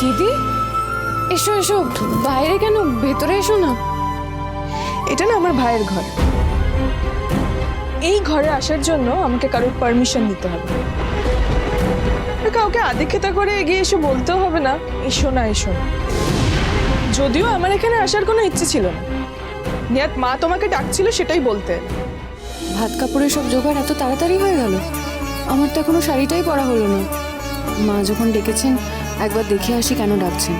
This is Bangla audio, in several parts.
দিদি? এসো এসো বাইরে কেন? ভেতরে এসো না। এটা না আমার ভাইয়ের ঘর। এই ঘরে আসার জন্য আমাকে কারোর পারমিশন নিতে হবে। কাউকে আদিক্ষেতা করে এগিয়ে এসে বলতেও হবে না। এসো না এসো না। যদিও আমার এখানে আসার কোনো ইচ্ছে ছিল না। নিয়াত মা তোমাকে ডাকছিল সেটাই বলতে। ভাত কাপড়ের সব জোগাড় এত তাড়াতাড়ি হয়ে গেল? আমার তো এখনও শাড়িটাই পরা হলো না। মা যখন ডেকেছেন একবার দেখে আসি কেন ডাকছেন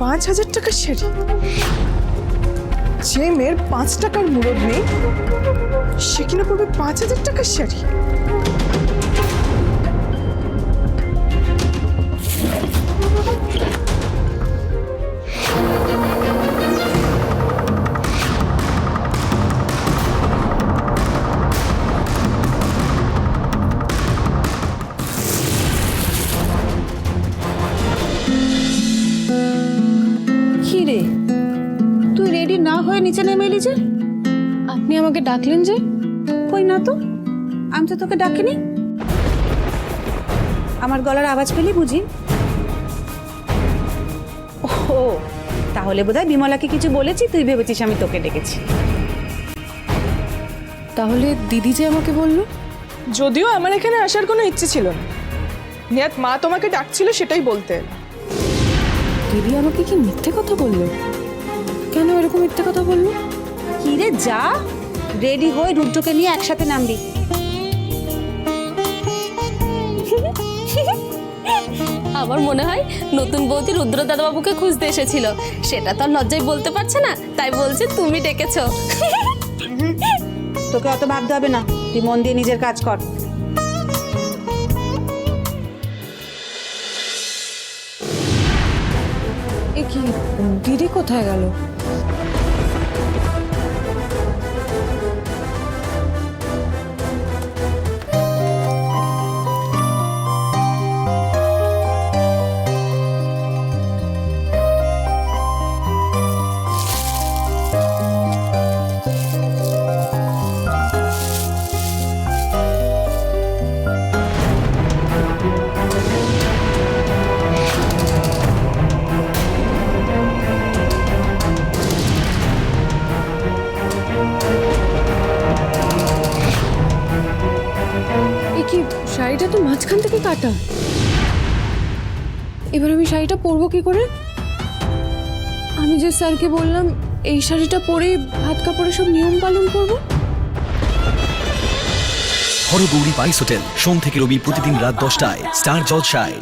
পাঁচ হাজার টাকার শাড়ি যে মেয়ের পাঁচ টাকার মুরদ নেই সে কিনা পড়বে পাঁচ হাজার টাকার শাড়ি রে? তুই রেডি না হয়ে নিচে নেমে এলি যে? আপনি আমাকে ডাকলেন যে? কই না তো? আমি তো তোকে ডাকিনি। আমার গলার আওয়াজ পেলি বুঝি? ও তাহলে বোধহয় বিমলাকে কিছু বলেছি তুই ভেবেছিস আমি তোকে ডেকেছি। তাহলে দিদি যে আমাকে বলল? যদিও আমার এখানে আসার কোনো ইচ্ছে ছিল না। মা তোমাকে ডাকছিল সেটাই বলতে। দিদি আমাকে কি মিথ্যে কথা বলল? কেন এরকম মিথ্যে কথা বলল? কি রে যা। রেডি হয়ে রুদ্রকে নিয়ে একসাথে নামবি। আমার মনে হয় নতুন বৌদি রুদ্র দাদাবাবুকে খুঁজতে এসেছিল। সেটা তো আর লজ্জায় বলতে পারছে না তাই বলছে তুমি ডেকেছো। তোকে অত ভাবতে হবে না। তুই মন দিয়ে নিজের কাজ কর। দিদি কোথায় গেল? কি শাড়িটা তো মাঝখান থেকে কাটা। এবার আমি শাড়িটা পরবো কি করে? আমি যে স্যারকে বললাম, এই শাড়িটা পরে ভাত কাপড়ে সব নিয়ম পালন করব। হরগৌরী বাইস হোটেল, সোম থেকে রবি প্রতিদিন রাত দশটায়, স্টার জলসায়।